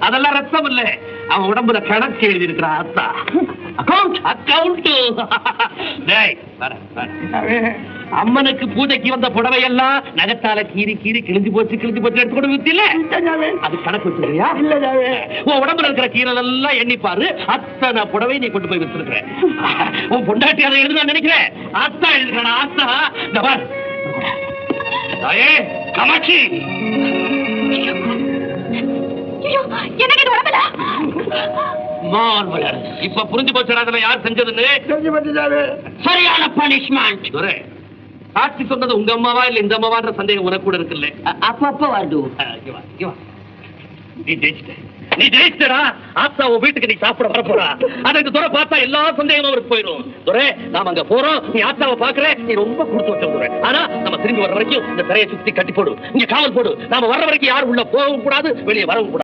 அதெல்லாம் ரத்தம் இல்ல. அவன் உடம்புல கணக்கு எழுதி இருக்கிற டேய் வர, வர. அம்மனுக்கு பூஜைக்கு வந்த புடவை எல்லாம் நகத்தால கீறி கீறி கிழிஞ்சு போச்சு கிழிஞ்சு போச்சு எடுத்து கொண்டு வித்தில அது கணக்கு வச்சிருக்கியா இல்ல உன் உடம்புல இருக்கிற கீரல் எல்லாம் எண்ணி பாரு. அத்தனை புடவை நீ கொண்டு போய் வித்துருக்க உன் பொண்டாட்டி அதை எழுதுனா நினைக்கிறேன். அத்தா எழுதுறா அத்தா இந்த பார். காமாட்சி. எனக்கு இது உடம்புல மார்வலர். இப்ப புரிஞ்சு போச்சுடா அதுல யார் செஞ்சதுன்னு? தெரிஞ்சு பத்தி ஜாவே சரியான பனிஷ்மெண்ட் துரை சாட்சி சொன்னது உங்க அம்மாவா இல்ல இந்த அம்மாவான்ற சந்தேகம் உனக்கு கூட இருக்குல்ல? அப்பப்ப வருது ஆ, இங்க வா, இங்க வா. நீ ஜெயிச்சிட்ட. நீ ஜெயிச்சிட்டடா. ஆத்தா உன் வீட்டுக்கு நீ சாப்பிட வர போறா அதை இந்த துறை பார்த்தா எல்லா சந்தேகமும் அவருக்கு போயிடும் துரை நாம அங்க போறோம். நீ ஆத்தாவை பாக்குற நீ ரொம்ப கொடுத்து வச்ச துரை ஆனா நம்ம திரும்பி வர்ற வரைக்கும் இந்த திரையை சுத்தி கட்டி போடு. இங்க காவல் போடு. நாம வர்ற வரைக்கும் யாரும் உள்ள போகவும் கூடாது வெளியே வரவும் கூடாது.